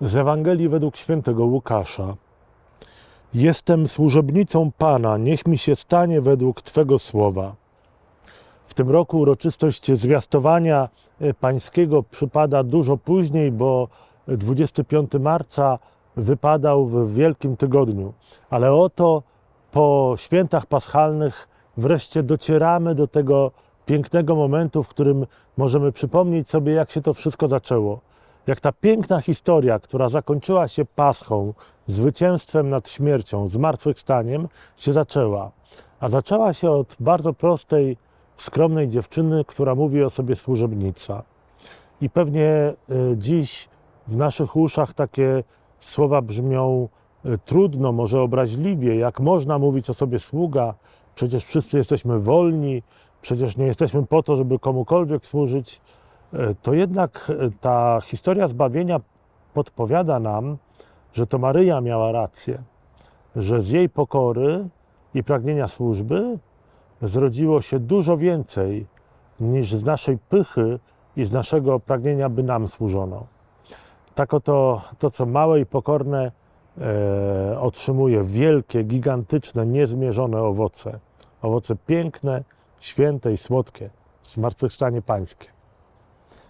Z Ewangelii według świętego Łukasza. Jestem służebnicą Pana, niech mi się stanie według Twego słowa. W tym roku uroczystość zwiastowania e, pańskiego przypada dużo później, bo 25 marca wypadał w Wielkim Tygodniu. Ale oto po świętach paschalnych wreszcie docieramy do tego pięknego momentu, w którym możemy przypomnieć sobie, jak się to wszystko zaczęło. Jak ta piękna historia, która zakończyła się paschą, zwycięstwem nad śmiercią, zmartwychwstaniem, się zaczęła. A zaczęła się od bardzo prostej, skromnej dziewczyny, która mówi o sobie służebnica. I pewnie e, dziś w naszych uszach takie słowa brzmią e, trudno, może obraźliwie. Jak można mówić o sobie sługa? Przecież wszyscy jesteśmy wolni, przecież nie jesteśmy po to, żeby komukolwiek służyć. To jednak e, ta historia zbawienia podpowiada nam, że to Maryja miała rację, że z jej pokory i pragnienia służby zrodziło się dużo więcej niż z naszej pychy i z naszego pragnienia, by nam służono. Tak oto to, co małe i pokorne e, otrzymuje wielkie, gigantyczne, niezmierzone owoce. Owoce piękne, święte i słodkie. Zmartwychwstanie Pańskie.